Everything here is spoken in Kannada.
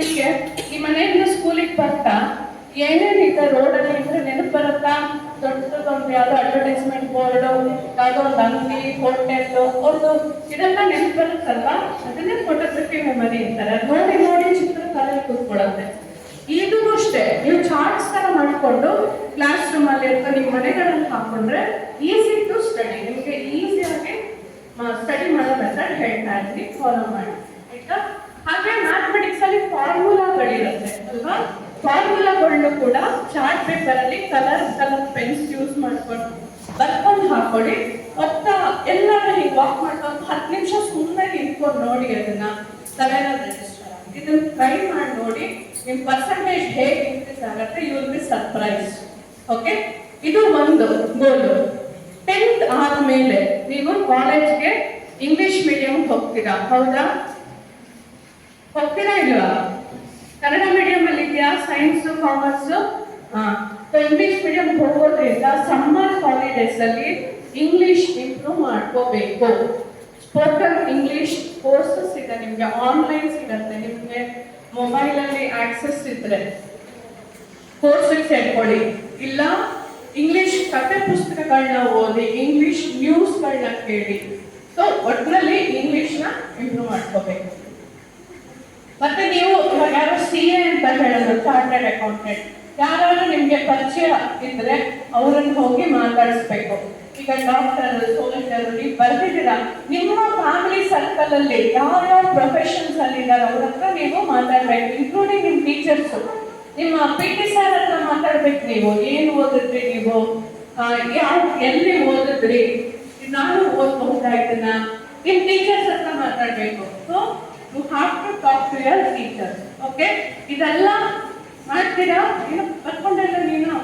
ನಿಮಗೆ ಈ ಮನೆಯಿಂದ ಸ್ಕೂಲಿಗೆ ಬರ್ತಾ ಏನೇನು ಇದೆ? ರೋಡಲ್ಲಿ ಇದ್ರೆ ನೆನಪು ಬರುತ್ತಾ? ದೊಡ್ಡದೊಂದು ಯಾವ್ದೋ ಅಡ್ವರ್ಟೈಸ್ಮೆಂಟ್ ಬೋರ್ಡು ಯಾವ್ದೋ ಒಂದು ಅಂಗಡಿ ಹೋಟೆಲ್ ಒಂದು ಇದೆಲ್ಲ ನೆನಪು ಬರುತ್ತಲ್ವಾ? ಅದನ್ನೇ ಫೋಟೋಗ್ರಫಿ ಮೆಮರಿ ಅಂತಾರೆ. ನೋಡಿ ನೋಡಿ ಚಿತ್ರ ತಲೆ ಕೂತ್ಕೊಳ್ಳುತ್ತೆ. ಈಗೂ ಅಷ್ಟೇ, ನೀವು ಚಾರ್ಟ್ಸ್ ತರ ಮಾಡಿಕೊಂಡು ಕ್ಲಾಸ್ ರೂಮ್ ಅಲ್ಲಿ ಅಥವಾ ನಿಮ್ಮ ಮನೆಗಳಲ್ಲಿ ಹಾಕೊಂಡ್ರೆ ಈಸಿ ಟು ಸ್ಟಡಿ ನಿಮಗೆ ಈಸಿಯಾಗಿ ಸ್ಟಡಿ ಮಾಡೋ ಮೆಥಡ್ ಹೇಳ್ತಾ ಇದ್ದೀನಿ. ಫಾಲೋ ಮಾಡಿ. ಆಯ್ತಾ? ಹಾಗೆ ಮ್ಯಾಥಮೆಟಿಕ್ಸ್ ಅಲ್ಲಿ ಫಾರ್ಮುಲಾಗಳಿರುತ್ತೆ ಅಲ್ವಾ? ಫಾರ್ಮುಲಾಗಳನ್ನು ಕೂಡ ಚಾರ್ಟ್ ಪೇಪರ್ ಅಲ್ಲಿ ಕಲರ್ ಕಲರ್ ಪೆನ್ಸ್ ಯೂಸ್ ಮಾಡ್ಕೊಂಡು ಬರ್ಕೊಂಡು ಹಾಕೊಳ್ಳಿ. ಮತ್ತ ಎಲ್ಲರೂ ಹಿಂಗ್ ವಾಕ್ ಮಾಡ್ಕೊಂಡು ಹತ್ತು ನಿಮಿಷ ಸುಮ್ಮನೆ ನಿಂತ್ಕೊಂಡು ನೋಡಿ ಅದನ್ನ ತಲೆನಲ್ಲಿ ಇದನ್ನ ಟ್ರೈ ಮಾಡಿ ನೋಡಿ ನಿಮ್ ಪರ್ಸೆಂಟೇಜ್ ಹೇಗೆ ಇನ್ಕ್ರೀಸ್ ಆಗುತ್ತೆ you will be surprise okay ಇದು ಒಂದು ಗೋಲು ಟೆಂತ್ ಆದ್ಮೇಲೆ ನೀವು ಕಾಲೇಜ್ಗೆ ಇಂಗ್ಲಿಷ್ ಮೀಡಿಯಂ ಹೋಗ್ತೀರಾ? ಹೌದಾ? ಹೋಗ್ತೀರಾ ಇಲ್ವಾ? ಕನ್ನಡ ಮೀಡಿಯಂ ಅಲ್ಲಿ ಇದೆಯಾ? ಸೈನ್ಸ್ ಕಾಮರ್ಸ್ ಇಂಗ್ಲಿಷ್ ಮೀಡಿಯಂ ಹೋಗೋದ್ರಿಂದ ಸಮ್ಮರ್ ಹಾಲಿಡೇಸ್ ಅಲ್ಲಿ ಇಂಗ್ಲಿಷ್ ಇಂಪ್ರೂವ್ ಮಾಡ್ಕೋಬೇಕು. ಸ್ಪೋಕನ್ ಇಂಗ್ಲಿಷ್ ಕೋರ್ಸಸ್ ಇದೆ. ನಿಮಗೆ ಆನ್ಲೈನ್ ಸಿಗತ್ತೆ. ನಿಮಗೆ ಮೊಬೈಲ್ ಅಲ್ಲಿ ಆಕ್ಸೆಸ್ ಇದ್ರೆ ಕೋರ್ಸಸ್ ಹೇಳ್ಕೊಳ್ಳಿ ಇಲ್ಲ ಇಂಗ್ಲಿಷ್ ಕತೆ ಪುಸ್ತಕಗಳನ್ನ ಓದಿ ಇಂಗ್ಲಿಷ್ ನ್ಯೂಸ್ಗಳನ್ನ ಕೇಳಿ. ಸೊ ಒಟ್ಟಿನಲ್ಲಿ ಇಂಗ್ಲಿಷ್ನ ಇಂಪ್ರೂವ್ ಮಾಡ್ಕೋಬೇಕು ಮತ್ತೆ ನೀವು ಇವಾಗ ಯಾರೋ ಸಿ ಎ ಅಂತ ಹೇಳೋದು ಚಾರ್ಟೆಡ್ ಅಕೌಂಟೆಂಟ್ ಯಾರು ನಿಮ್ಗೆ ಪರಿಚಯ ಇದ್ರೆ ಅವರನ್ನು ಹೋಗಿ ಮಾತಾಡಿಸ್ಬೇಕು. ಈಗ ಡಾಕ್ಟರ್ ಸೋಲ್ಜರ್ ನೀವು ಬರ್ತಿದ್ದೀರಾ ನಿಮ್ಮ ಫ್ಯಾಮಿಲಿ ಸರ್ಕಲ್ ಅಲ್ಲಿ ಯಾವ್ಯಾವ ಪ್ರೊಫೆಷನ್ಸ್ ಅಲ್ಲಿ ಇದ್ದಾರೆ, ಅವ್ರ ಹತ್ರ ನೀವು ಮಾತಾಡ್ಬೇಕು ಇನ್ಕ್ಲೂಡಿಂಗ್ ನಿಮ್ ಟೀಚರ್ಸ್ ನಿಮ್ಮ ಪಿ ಟಿ ಸರ್ ಹತ್ರ ಮಾತಾಡ್ಬೇಕು ನೀವು. ಏನು ಓದಿದ್ರಿ ನೀವು? ಯಾವ, ಎಲ್ಲಿ ಓದಿದ್ರಿ? ನಾನು ಓದ್ಬಹುದಾ ನಿಮ್ ಟೀಚರ್ಸ್ ಹತ್ರ ಮಾತಾಡ್ಬೇಕು. So you have to talk to your teacher okay ಇದೆಲ್ಲ ಮಾಡ್ತೀರಾ? ಏನು ಬರ್ಕೊಂಡೆಲ್ಲ ನೀನು?